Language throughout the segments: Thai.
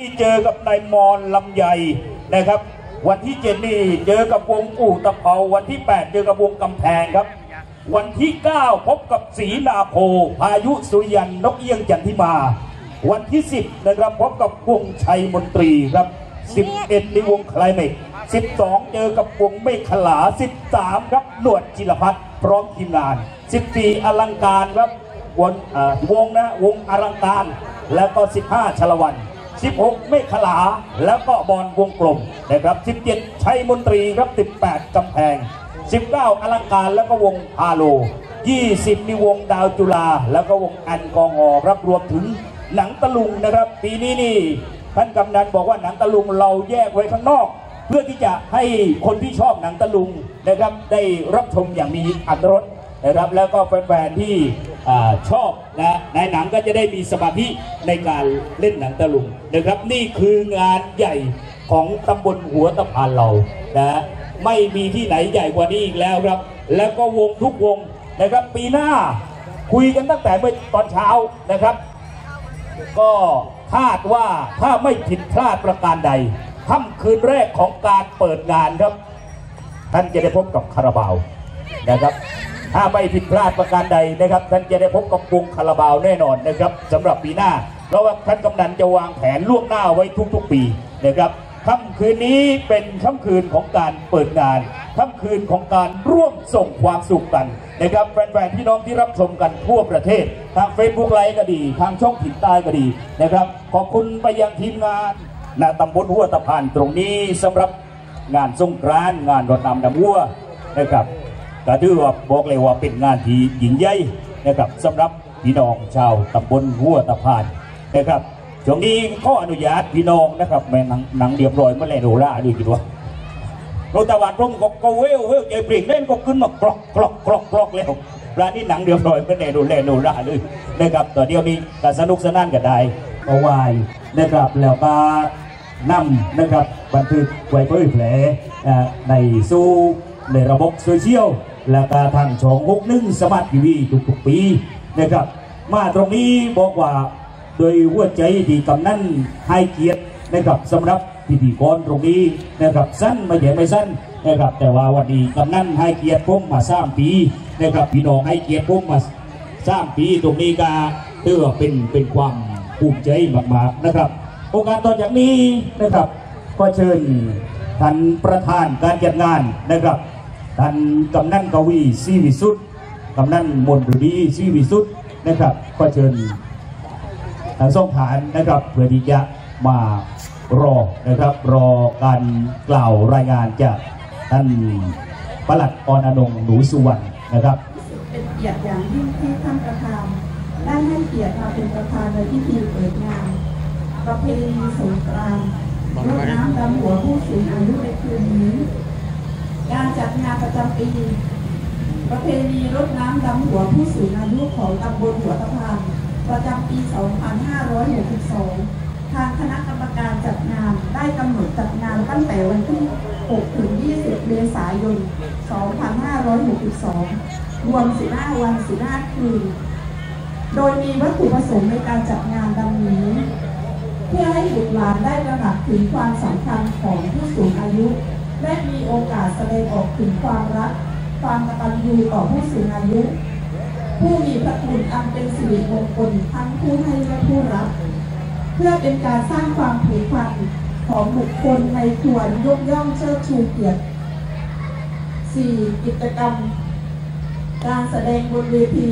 นี่เจอกับนายมอนลำไยนะครับ วันที่เจ็ดนี่เจอกับวงอู่ตะเภาวันที่ 8 เจอกับวงกำแพงครับ วันที่ 9 พบกับศรีนาโพพายุสุริยันนกเอี้ยงจันทิมา วันที่ 10 นะครับพบกับวงชัยมนตรีครับ 11ในวงไคลเมก12 เจอกับวงเมฆขลา 13 ครับหนวดจิรพัฒน์พร้อมทีมงาน 14 อลังการครับวงอ่อวงนะวงอลังการ แล้วก็ 15ชลวัน 16 เมฆขลา แล้วก็บอลวงกลมนะครับ 17 ชัยมนตรีครับ 18 กำแพง 19 อลังการแล้วก็วงฮาโล 20นี่วงดาวจุฬาแล้วก็วงแอนกองอรับรวมถึงหนังตะลุงนะครับ ปีนี้นี่ท่านกำนันบอกว่าหนังตะลุงเราแยกไว้ข้างนอก เพื่อที่จะให้คนที่ชอบหนังตะลุงนะครับได้รับชมอย่างมีอัตรสนะครับแล้วก็แฟนๆที่ อชอบนะในหนังก็จะได้มีสมาธิในการเล่นหนังตะลุงนะครับนี่คืองานใหญ่ของตำบลหัวตะพานเรานะไม่มีที่ไหนใหญ่กว่านี้อีกแล้วครับ แล้วก็วงทุกวงนะครับปีหน้าคุยกันตั้งแต่เมื่อตอนเช้านะครับ ก็คาดว่าถ้าไม่ผิดพลาดประการใดค่ำคืนแรกของการเปิดงานครับ ท่านจะได้พบกับคาราบาวนะครับ ถ้าไม่ผิดพลาดประการใดนะครับ ท่านจะได้พบกับวงคาราบาวแน่นอนนะครับสำหรับปีหน้าเพราะว่าท่านกำนันจะวางแผนล่วงหน้าไว้ทุกๆปีนะครับค่ำคืนนี้เป็นค่ำคืนของการเปิดงานค่ำคืนของการร่วมส่งความสุขกันนะครับแฟนๆพี่น้องที่รับชมกันทั่วประเทศ ทางเฟซบุ๊กไลฟ์ก็ดี ทางช่องถิ่นใต้ก็ดีนะครับ ขอบคุณไปยังทีมงานณตำบลหัวตะพานตรงนี้สำหรับงานสงกรานต์งานรดน้ำดำวัวนะครับ ก็ถือว่าบอกเลยว่าเป็นงานที่ยิ่งใหญ่นะครับสำหรับพี่น้องชาวตำบลหัวตะพานนะครับช่วงนี้ข้ออนุญาตพี่น้องนะครับแม่หนังหนังเรียบร้อยเมื่อไรโนล่าดูจิตวะโรตะวันพรมก็กเวลเวลใจเปลี่ยนเล่นก็ขึ้นมากรอกกรอกกรอกกรอกแล้วร้านนี้หนังเรียบร้อยเมื่อไรโนแลโนล่าเลยนะครับต่อเดียวนี้ก็สนุกสนานกันได้เอาไว้นะครับแล้วก็นำนะครับบันทึกไว้เผยแผลในสู่ในระบบโซเชียล และก็ทางช่องหกหนึ่งสมาร์ททีวีทุกๆปีนะครับ มาตรงนี้บอกว่าโดยหัวใจที่กำนันให้เกียรตินะครับสำหรับพิธีกรตรงนี้นะครับสั้นไม่ใช่ไม่สั้นนะครับ แต่ว่าวันนี้กำนันให้เกียรติผมมาสามปีนะครับพี่น้องให้เกียรติผมมาสามปีตรงนี้ก็ถือว่าเป็นเป็นความภูมิใจมากๆนะครับ โอกาสต่อจากนี้นะครับก็เชิญท่านประธานการจัดงานนะครับ ท่านกำนันกวีซีวิสุทธ์กำนันมนตรีซีวิสุทธ์นะครับก็เชิญทางส่งฐานนะครับเพื่อที่จะมารอนะครับรอการกล่าวรายงานจากท่านปลัดออนอนงค์หนูสุวรรณนะครับเป็นเกียรติอย่างยิ่งที่ท่านประธานได้ให้เกียรติมาเป็นประธานในพิธีเปิดงาน ประเพณีสงกรานต์รดน้ำดำหัวผู้สูงอายุในคืนนี้ การจัดงานประจำปี ประเพณีรดน้ำดำหัวผู้สูงอายุของตำบลหัวตะพานประจำปี 2562 ทางคณะกรรมการจัดงานได้กำหนดจัดงานตั้งแต่วันที่ 6 ถึง 20 เมษายน 2562 รวม 15 วัน 15 คืน โดยมีวัตถุประสงค์ในการจัดงานดังนี้ เพื่อให้บุตรหลานได้ระดับถึงความสำคัญของผู้สูงอายุ และมีโอกาสแสดงออกถึงความรัก ความกตัญญูต่อผู้สูงอายุ ผู้มีพระคุณอันเป็นสิริมงคลทั้งผู้ให้และผู้รับ เพื่อเป็นการสร้างความผูกพันของบุคคลในควรยกย่องเชิดชูเกียรติ 4. กิจกรรม การแสดงบนเวที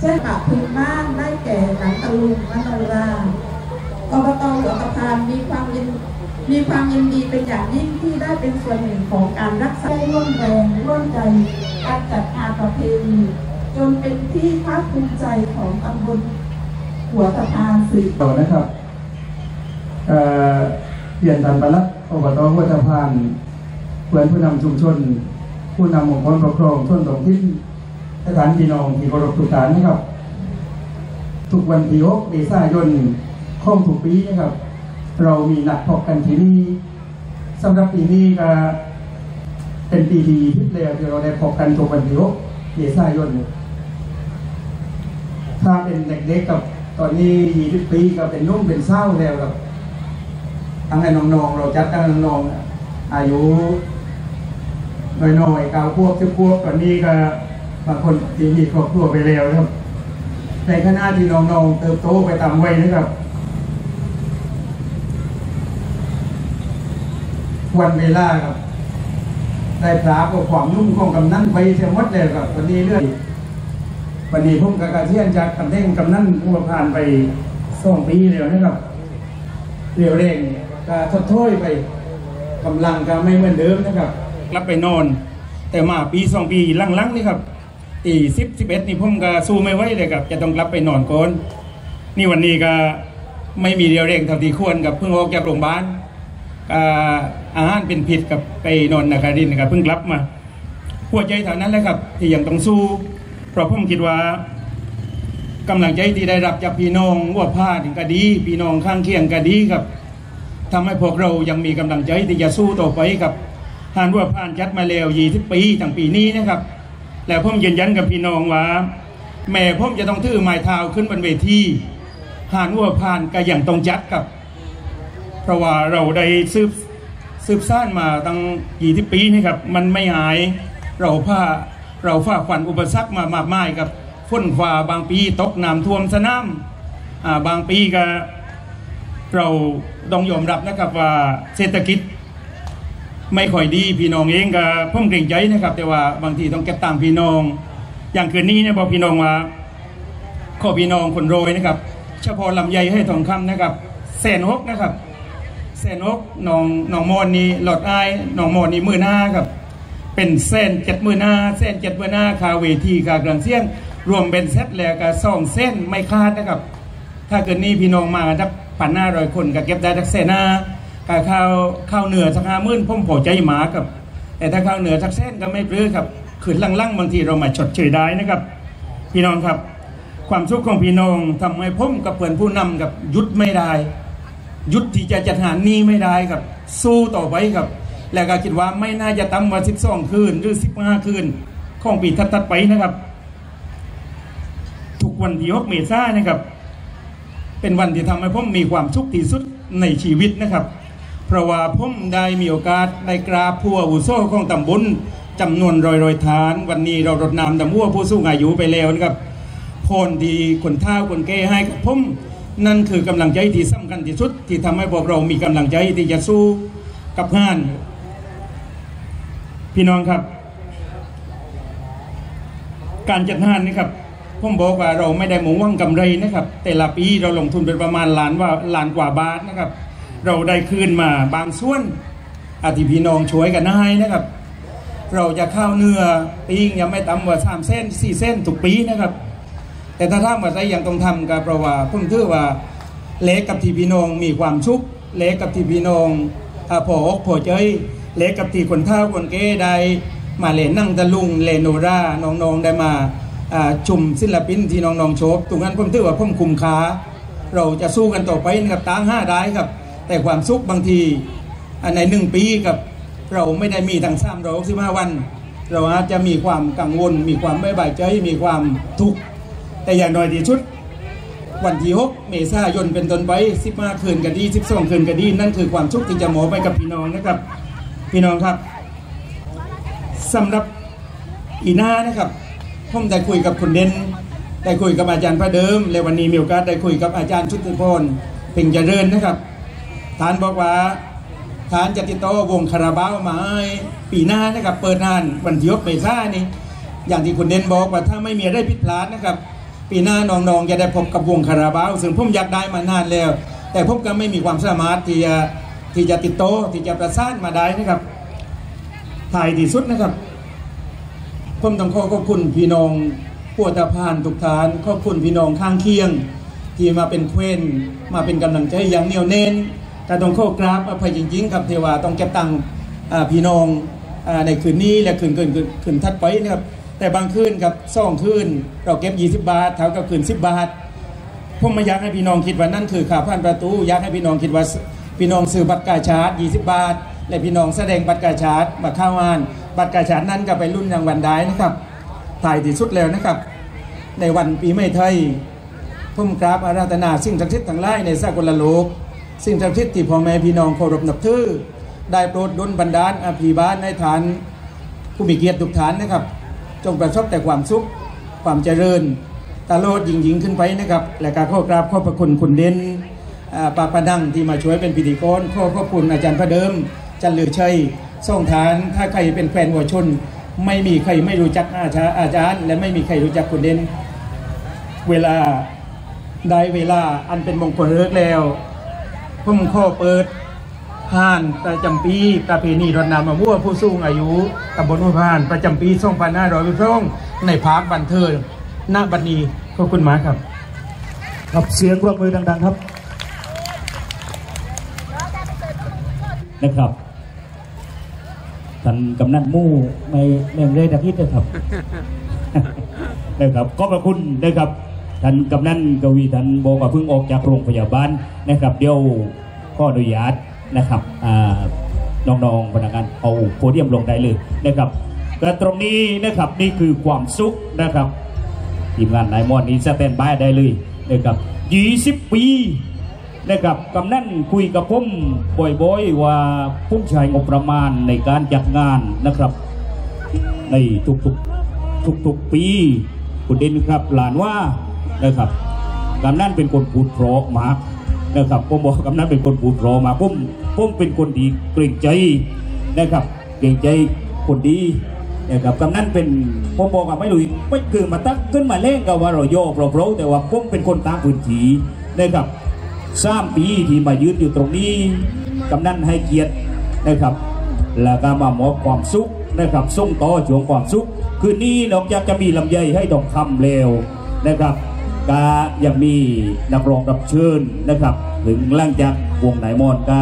เช่นกับพื้นบ้านได้แก่หนังตะลุงมโนรากบตหัวตะพานมีความยิน มีความยินดีเป็นอย่างยิ่งที่ได้เป็นส่วนหนึ่งของการรักษาร่วมแรงร่วมใจการจัดงานประเพณีจนเป็นที่ภาคภูมิใจของตำบลหัวตะพานสืบต่อนะครับเอ่อเปลี่ยนตันปลัดอบตหัวตะพานเพื่อนผู้นำชุมชน ผู้นำองค์กรปกครองส่วนท้องถิ่นสถานพี่น้องที่เคารพทุกท่านนะครับ ทุกวันที่6เมษายนของทุกปีนะครับ เรามีนัดพบกันที่นี่สำหรับปีนี้ก็เป็นปีดีที่แล้วที่เราได้พบกันทุกวันที่6เมษายนถ้าเป็นเด็กๆกับตอนนี้ยี่สิบปีก็เป็นนุ่มเป็นเศร้าแล้วครับทั้งให้น้องๆเราจัดทั้งน้องๆอายุน้อยๆเก้าขวบสิบขวบตอนนี้ก็บางคนที่มีครอบครัวไปแล้วนะครับในขณะที่น้องๆเติบโตไปตามวัยนะครับ วันเวลาครับ ได้พระกับความนุ่มของกำนันไปเสียหมดเลยครับวันนี้เรื่อยวันนี้ผมกับกระเทียนจากตำแหน่งกำนันผู้ผ่านไปสองปีแล้วนะครับเรียวเร่งก็ทดถ้อยไปกำลังก็ไม่เหมือนเดิมนะครับรับไปนอน แต่มาปีสองปีหลังๆนี่ครับตีสิบสิบเอ็ดนี่ผมก็สู้ไม่ไหวเลยครับ จะต้องกลับไปนอนก่อนนี่วันนี้ก็ไม่มีเรียวเร่งเท่าที่ควรกับเพิ่งออกจากโรงพยาบาล อาหารเป็นผิดกับไปนอนนาคารินนะครับเพิ่งกลับมาหัวใจเท่านั้นแหละครับ ที่ยังต้องสู้ เพราะผมคิดว่ากำลังใจที่ได้รับจากพี่น้องว่าพาถึงก็ดี พี่น้องข้างเคียงก็ดีครับทำให้พวกเรายังมีกำลังใจที่จะสู้ต่อไปครับหานว่าผ่านจัดมาแล้วยี่สิบปีตั้งปีนี้นะครับแล้วผมยืนยันกับพี่น้องว่า แม่ผมจะต้องถือไม้เท้าขึ้นบนเวทีหานว่าผ่านก็ยังต้องจัดครับ ราะว่าเราได้สืบสืบสร้างมาตั้งยี่สิบปีนี่ครับมันไม่หายเราผ้าเราฝ่าฟันอุปสรรคมามากมายครับฝนฟ้าบางปีตกน้ำท่วมสนามอ่าบางปีก็เราต้องยอมรับนะครับว่าเศรษฐกิจไม่ค่อยดีพี่น้องเองก็พ่มเกรงใจนะครับ แต่ว่าบางทีต้องเก็บตังค์พี่น้อง อย่างคืนนี้เนี่ยบอกพี่น้องว่าขอพี่น้องคนโรยนะครับเฉพาะลำไยให้ทองคำนะครับแสนหกนะครับ แสนหน้องน้องมอนนี่หลอดอายน้องมอนนี่มือหน้าครับเป็นเส้นเจ็ดมือหน้าเส้นเจ็ดมือหน้าคาเวทีคากลางเสียง รวมเป็นเซตแล้วก็สองเส้นไม่คาดนะครับ ถ้าเกิดนี้พี่น้องมากันสักพันห้าร้อยคนก็เก็บได้สักเซนหน้าก็ข้าวข้าวเหนือสักห้าหมื่นผมพอใจหมากับ แต่ถ้าข้าวเหนือสักเส้นก็ไม่ปลื้อครับขืนลังๆบางทีเรามาชดเชยได้นะครับ พี่น้องครับ ความสุขของพี่น้องทำให้ผมกับเพื่อนผู้นำกับยุดไม่ได้ ยุดที่จะจัดหานี้ไม่ได้ครับ สู้ต่อไปครับ แล้วก็คิดว่าไม่น่าจะต่ำกว่า 12 คืน หรือ 15 คืน ของปีถัดๆไปนะครับ ทุกวันที่6เมษายนนะครับ เป็นวันที่ทำให้ผมมีความสุขที่สุดในชีวิตนะครับ เพราะว่าผมได้มีโอกาสได้กราบผู้อาวุโสของตำบลจำนวนรอยรอยๆฐาน วันนี้เรารดน้ำดำหัวผู้สูงอายุไปแล้วนะครับพรที่คนท่าคนแก่ให้กับผม นั่นคือกำลังใจที่สำคัญที่สุด ที่ทำให้พวกเรามีกำลังใจที่จะสู้กับงาน พี่น้องครับ การจัดงานนี่ครับผมบอกว่าเราไม่ได้มุ่งหวังกำไรนะครับ แต่ละปีเราลงทุนเป็นประมาณล้านว่าล้านกว่าบาทนะครับ เราได้คืนมาบางส่วนอาทิพี่น้องช่วยกันให้นะครับ เราจะข้าวเนื้อปิ้งยังไม่ต่ำกว่าสามเส้นสี่เส้นทุกปีนะครับ แต่ถ้าท่ามว่าใช้ยังต้องทำกับเพราะว่าผมถือว่าเล็กกับทีพี่น้องมีความชุกเล็กกับทีพี่น้องอาพออกพอเจยเล็กกับทีคนเท่าคนเก้ไดมาเล่นนั่งตะลุงเลโนราน้องๆได้มาชุมศิลปินที่น้องๆโชบตรงนั้นผมถือว่าผมคุมค้าเราจะสู้กันต่อไปนะครับตั้งห้าได้ครับ แต่ความสุขบางทีในหนึ่งปีกับเราไม่ได้มีทั้งสามร้อยสิบห้าวัน เราอาจจะมีความกังวล มีความไม่สบายใจมีความทุกข์ แต่อย่างน้อยที่สุด วันที่6เมษายนเป็นต้นไป15คืนก็ดี12คืนก็ดี นั่นคือความสุขที่จะหมอไปกับพี่น้องนะครับ พี่น้องครับสำหรับอีน่านะครับผมได้คุยกับคุณเด่นได้คุยกับอาจารย์พระเดิม และวันนี้มีโอกาสได้คุยกับอาจารย์ชุติพรเพ่งเจริญนะครับท่านบอกว่าท่านจะติดต่อวงคาราบาวมาให้ปีหน้านะครับ เปิดงานวันที่6เมษายนนี้อย่างที่คุณเด่นบอกว่าถ้าไม่มีอะไรผิดพลาดนะครับ ปีหน้าน้องๆจะได้พบกับวงคาราบาวซึ่งผมอยากได้มานานแล้ว แต่ผมก็ไม่มีความสามารถที่จะที่จะติดโตที่จะประสานมาได้นะครับถ่ายที่สุดนะครับ ผมต้องขอขอบคุณพี่น้องผู้ตาพานทุกทาน ขอบคุณพี่น้องข้างเคียง ที่มาเป็นเควนมาเป็นกำลังใจอย่างเหนียวแน่นแต่ต้องขอกราบอภัยจริงๆครับเทว่าต้องเก็บตังค์พี่น้องในคืนนี้และคืนคืนคืนคืนทัดไปนะครับ แต่บางคืนกับซ่องคืนเราเก็บ 20 บาทเท่ากับคืน 10 บาทผมไม่อยากให้พี่น้องคิดว่านั่นคือค่าผ่านประตูอยากให้พี่น้องคิดว่าพี่น้องซื้อบัตรกาชาร์จ20 บาท และพี่น้องแสดงบัตรกาชาร์จมาข้างาน บัตรกาชาร์จนั้นก็ไปรุ่นรางวัลได้นะครับถ่ายที่สุดแล้วนะครับ ในวันปีใหม่ไทยผมกราบอาราธนาสิ่งศักดิ์สิทธิ์ทั้งหลายในสากลโลก สิ่งศักดิ์สิทธิ์ที่พ่อแม่พี่น้องเคารพนับถือได้โปรดดลบันดาลอภิบาลในฐานผู้มีเกียรติทุกฐานนะครับ จงประสบแต่ความสุขความเจริญตลอดยิ่งยิ่งขึ้นไปนะครับ และการขอกราบขอบพระคุณคุณเด่นอ่าปาปาดังที่มาช่วยเป็นพิธีกรขอขอบคุณอาจารย์พระเดิม จันลือชัยส่งฐานถ้าใครเป็นแฟนวัวชน ไม่มีใครไม่รู้จักอาจารย์อาจารย์ และไม่มีใครรู้จักคุณเด่นเวลาได้เวลาอันเป็นมงคลเลิกแล้วผมขอเปิด ผ่านประจำปีประเพณีรดน้ำมะม่วงผู้สูงอายุตำบลหัวพาน ประจำปี2512ในภาคบันเทิงณบัดนี้ขอบคุณมากครับครับเสียงปรบมือดัง ๆ ครับนะครับท่านกำนันมู่ไม่ไม่ได้ดักฮิตนะครับนะครับก็ขอบคุณนะครับท่านกำนันกวีท่านบอกว่าเพิ่งออกจากโรงพยาบาลนะครับ เดี๋ยวข้ออนุญาต นะครับน้องๆพนักงานเอาโพเดียมลงได้เลยนะครับแต่ตรงนี้นะครับนี่คือความสุขนะครับทีมงานนายมอนนี้สแตนบายได้เลยนะครับ 20 ปีนะครับกำนันคุยกับผมบ่อยๆว่าผมใช้งบประมาณในการจัดงานนะครับ ในทุกๆทุกๆปีคุณเด่นครับหลานว่านะครับกำนันเป็นคนพูดเพราะมาก นะครับผมบอกกำนันเป็นคนพูดราะมาผมผมเป็นคนดีเกรงใจนะครับเกรงใจคนดีนะครับกำนันเป็นผมบอกว่าไม่รู้ไม่คือมาตั้งขึ้นมาเล่นกับว่าเราโยกเราเพราแต่ว่าผมเป็นคนตามพื้นที่นะครับสามปีที่มายืนอยู่ตรงนี้กำนันให้เกียรตินะครับ แล้วก็มามอบความสุขนะครับส่งต่อช่วงความสุข คืนนี้นอกจากจะมีลำไยให้ดอกคำเลวนะครับ ก็ยังมีนักร้องรับเชิญนะครับ ถึงล่างจากวงไหนมอนก็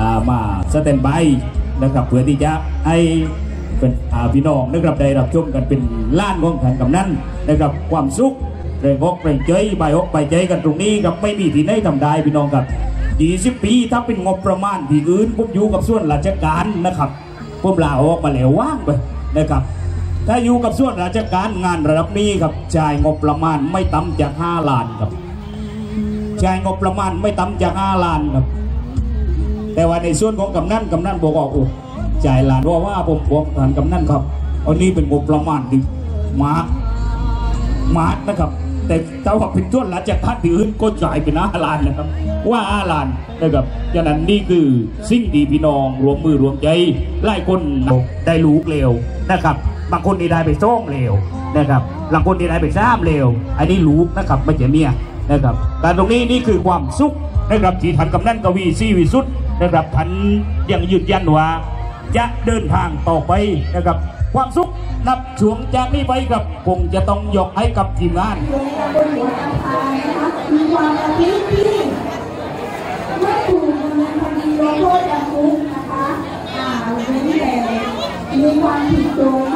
อ่ามาสแตนบายนะครับเพื่อที่จะให้เป็นพี่น้องนะครับได้รับชมกันเป็นล้านของขันกำนั้นนะครับความสุขแรงอกแรงใจใบอกใบใจกันตรงนี้ครับไม่มีที่ไหนทำได้พี่น้องครับ20ปีถ้าเป็นงบประมาณที่อื่นผมอยู่กับส่วนราชการนะครับผมลาออกมาแล้วว่างไปนะครับ ถ้าอยู่กับส่วนราชการงานระดับนี้ครับจ่ายงบประมาณไม่ต่ำจาก5ล้านครับจ่ายงบประมาณไม่ต่ำจาก5ล้านครับ แต่ว่าในส่วนของกำนันกำนันบอกว่าโอ้จ่ายล้านว่าว่าผมบอกทานกำนันครับอันนี้เป็นงบประมาณที่มากมาร์นะครับ แต่ถ้าว่าเป็นส่วนราชการที่อื่นก็จ่ายเป็นอาล้านนะครับ ว่าอาลานนะครับฉะนั้นนี่คือสิ่งดีพี่น้องรวมมือรวมใจไล่คนได้ลูกเร็วนะครับ บางคนนี่ได้ไปซ่องเร็วนะครับบางคนนี่ได้ไปซ้ำเร็ว อันนี้ลูกนะครับไม่ใช่เมียนะครับการตรงนี้นี่คือความสุขนะครับที่ท่านกำนันกวีซีวิสุทธ์นะครับท่านยังยืนยันว่าจะเดินทางต่อไปนะครับ ความสุขนับช่วงจากนี้ไปครับคงจะต้องยกให้กับทีมงานมีความประพฤติที่ไม่ถูกดำเนินคดีลงโทษจำคุกนะคะอ่าเว้นแต่มีความผิดโดยไม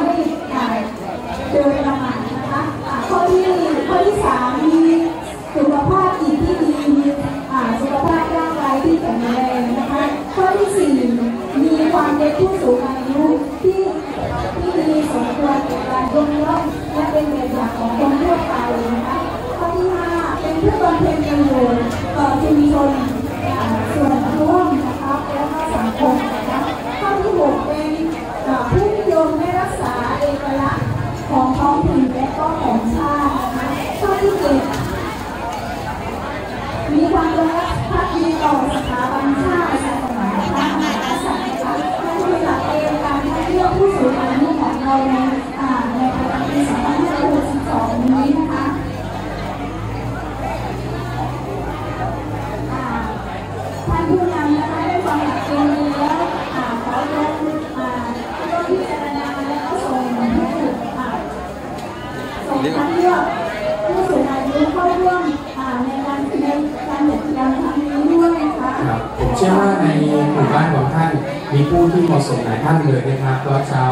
่อ่า โดยประมาณนะคะข้อที่ข้อที่สามมีสุขภาพจิตที่ดีมีอ่าสุขภาพร่างกายที่แข็งแรงนะคะข้อที่สี่มีความเป็นผู้สูงอายุ ที่เจ็ดมีความรักภักดีต่อสถาบันชาติ ชื่อว่าในหมู่บ้านของท่านมีผู้ที่เหมาะสมหลายท่านเลยนะครับเพราะชาว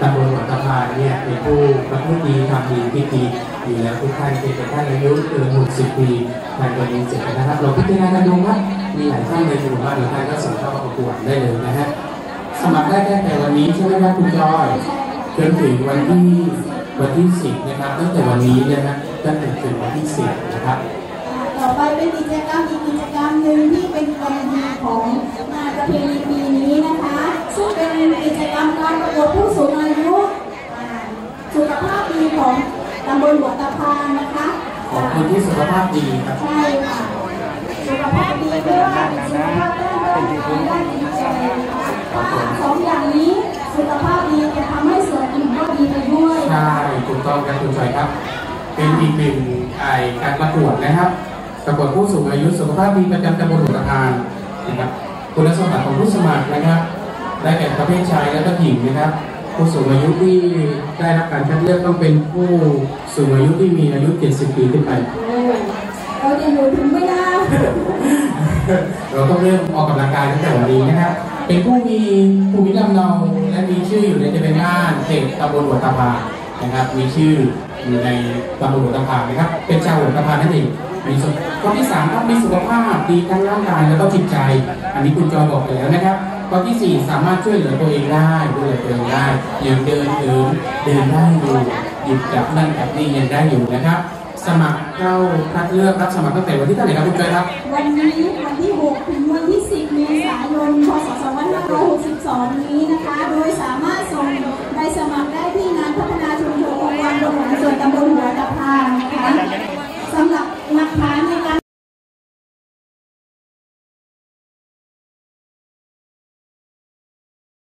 ตำบลหัวตะพานเนี่ยเป็นผู้ประพฤติดีทำดีคิดดีอยู่แล้วทุกท่านเป็นแต่ท่านอายุเกิน60ปีทางตัวนี้เสร็จนะครับเราพิจารณากันดูว่ามีหลายท่านในหมู่บ้านหรือท่านก็ส่งเข้าประกวดได้เลยนะฮะสมัครได้ตั้งแต่วันนี้ใช่ไหมครับคุณจอยจนถึงวันที่วันที่10นะครับตั้งแต่วันนี้นะฮะตั้งแต่ถึงวันที่10นะครับต่อไปเป็นกิจกรรมอีกกิจกรรมหนึ่งที่เป็นวันดีของ เป็นอีกหนึ่งไอการประกวดนะครับประกวดผู้สูงอายุสุขภาพดีประจำตำบลหัวตะพานนะครับคุณสมบัติของผู้สมัครนะครับ ได้แก่ประเภทชายและก็หญิงนะครับ ผู้สูงอายุที่ได้รับการคัดเลือกต้องเป็นผู้สูงอายุที่มีอายุ 70 ปีขึ้นไปเราจะอยู่ถึงไม่ได้เราต้องเริ่มออกกำลังกายตั้งแต่วันนี้นะครับเป็นผู้มีภูมิลำเนาและมีชื่ออยู่ในทะเบียนบ้านเขตตำบลหัวตะพานนะครับ มีชื่อู่ในตำบลหัตะพานนะครับ เป็นชาวหัตะพานนั่นเองมีส่วนข้อที่สามต้องมีสุขภาพดีทั้งร่างกายแล้วก็จิตใจ อันนี้คุณจอบอกไปแล้วนะครับข้อที่สี่สามารถช่วยเหลือตัวเองได้ดูแลตัวเองได้ยังเดินเดินเดินได้อยู่หยิบจับนั่นจับนี่ยังได้อยู่นะครับ สมัครเข้าคัดเลือกรับสมัครตั้งแต่วันที่เท่าไหร่ครับคุณจอยครับ วันนี้วันที่ 6 ถึงวันที่ 10 เมษายน พศ 2562 นี้นะคะ โดยสามารถส่งใบสมัครได้ที่งานพัฒนาชุมชน บริหารส่วนตำบลหัวตะพานนะคะสำหรับนักค้าเนี่ย